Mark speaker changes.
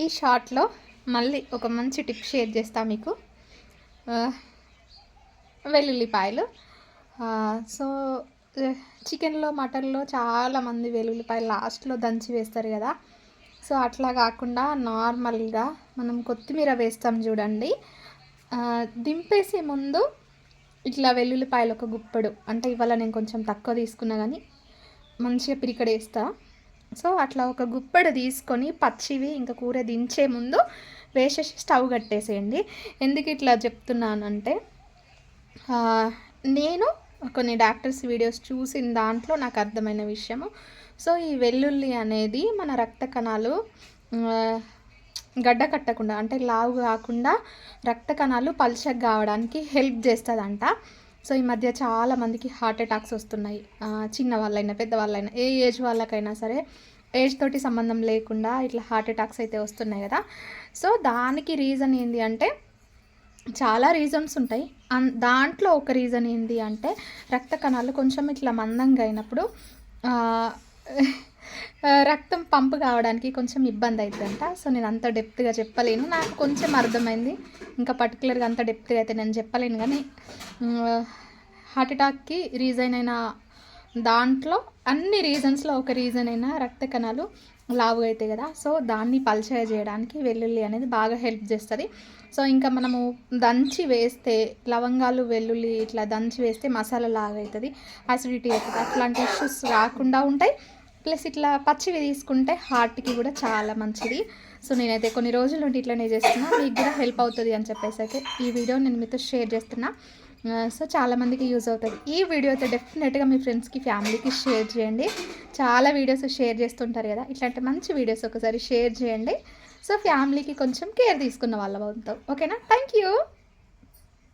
Speaker 1: ఈ షార్ట్లో మళ్ళీ ఒక మంచి టిప్ షేర్ చేస్తా మీకు. వెల్లుల్లిపాయలు. సో చికెన్లో మటన్లో చాలామంది వెల్లుల్లిపాయలు లాస్ట్లో దంచి వేస్తారు కదా. సో అట్లా కాకుండా నార్మల్గా మనం కొత్తిమీర వేస్తాం చూడండి. దింపేసే ముందు ఇట్లా వెల్లుల్లిపాయలు ఒక గుప్పడు. అంటే ఇవాళ నేను కొంచెం తక్కువ తీసుకున్నా కానీ మంచిగా పిరికడేస్తా. సో అట్లా ఒక గుప్పెడు తీసుకొని పచ్చివి ఇంకా కూర దించే ముందు వేసేసి స్టవ్ కట్టేసేయండి. ఎందుకు ఇట్లా చెప్తున్నానంటే నేను కొన్ని డాక్టర్స్ వీడియోస్ చూసిన దాంట్లో నాకు అర్థమైన విషయము. సో ఈ వెల్లుల్లి అనేది మన రక్త కణాలు గడ్డ కట్టకుండా అంటే లావు కాకుండా రక్త కణాలు పల్చగా కావడానికి హెల్ప్ చేస్తుందంట. సో ఈ మధ్య చాలా మందికి హార్ట్ అటాక్స్ వస్తున్నాయి. చిన్న వాళ్ళైనా పెద్దవాళ్ళైనా ఏ ఏజ్ వాళ్ళకైనా సరే ఏజ్ తోటి సంబంధం లేకుండా ఇట్లా హార్ట్ అటాక్స్ అయితే వస్తున్నాయి కదా. సో దానికి రీజన్ ఏంటి అంటే చాలా రీజన్స్ ఉంటాయి. అన్ దాంట్లో ఒక రీజన్ ఏంటి అంటే రక్త కణాలు కొంచెం ఇట్లా మందంగా అయినప్పుడు రక్తం పంపు కావడానికి కొంచెం ఇబ్బంది అవుతుందంట సో నేను అంత డెప్త్గా చెప్పలేను. నాకు కొంచెం అర్థమైంది. ఇంకా పర్టికులర్గా అంత డెప్త్గా అయితే నేను చెప్పలేను కానీ హార్ట్ అటాక్కి రీజన్ అయిన దాంట్లో అన్ని రీజన్స్లో ఒక రీజన్ అయినా రక్త కణాలు లావుగా అవుతాయి కదా. సో దాన్ని పల్చగా చేయడానికి వెల్లుల్లి అనేది బాగా హెల్ప్ చేస్తుంది. సో ఇంకా మనము దంచి వేస్తే లవంగాలు వెల్లుల్లి ఇట్లా దంచి వేస్తే మసాలా లాగా అవుతుంది అసిడిటీ అవుతుంది అట్లాంటి ఇష్యూస్ రాకుండా ఉంటాయి. ప్లస్ ఇట్లా పచ్చివి తీసుకుంటే హార్ట్కి కూడా చాలా మంచిది. సో నేనైతే కొన్ని రోజుల నుండి ఇట్లనే చేస్తున్నా. మీకు కూడా హెల్ప్ అవుతుంది అని చెప్పేసి అయితే ఈ వీడియో నేను మీతో షేర్ చేస్తున్నా. సో చాలామందికి యూజ్ అవుతుంది. ఈ వీడియో అయితే డెఫినెట్గా మీ ఫ్రెండ్స్కి ఫ్యామిలీకి షేర్ చేయండి. చాలా వీడియోస్ షేర్ చేస్తుంటారు కదా ఇట్లాంటి మంచి వీడియోస్ ఒకసారి షేర్ చేయండి. సో ఫ్యామిలీకి కొంచెం కేర్ తీసుకున్న వాళ్ళ అవుతాం. ఓకేనా? Thank you